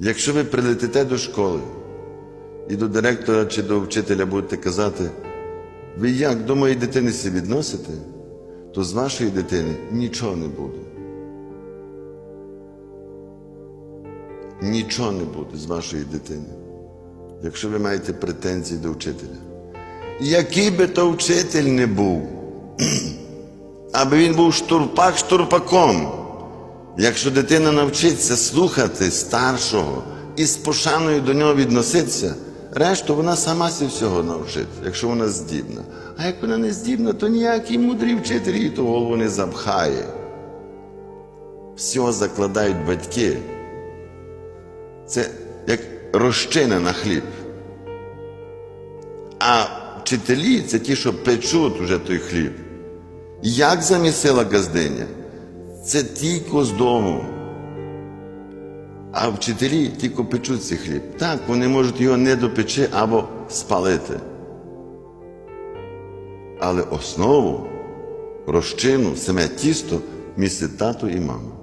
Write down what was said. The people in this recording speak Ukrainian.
Якщо ви прилетите до школи і до директора чи до вчителя будете казати, ви як до моєї дитини себе відносите, то з вашої дитини нічого не буде. Нічого не буде з вашої дитини, якщо ви маєте претензії до вчителя. Який би то вчитель не був, аби він був штурпак штурпаком. Якщо дитина навчиться слухати старшого і з пошаною до нього відноситися, решту вона сама сі всього навчить, якщо вона здібна. А як вона не здібна, то ніякий мудрий вчитель її ту голову не запхає. Всього закладають батьки. Це як розчина на хліб. А вчителі це ті, що печуть вже той хліб. Як замісила газдиня? Це тільки з дому. А вчителі тільки печуть цей хліб. Так, вони можуть його не допечи або спалити. Але основу, розчину, саме тісто містить тато і мама.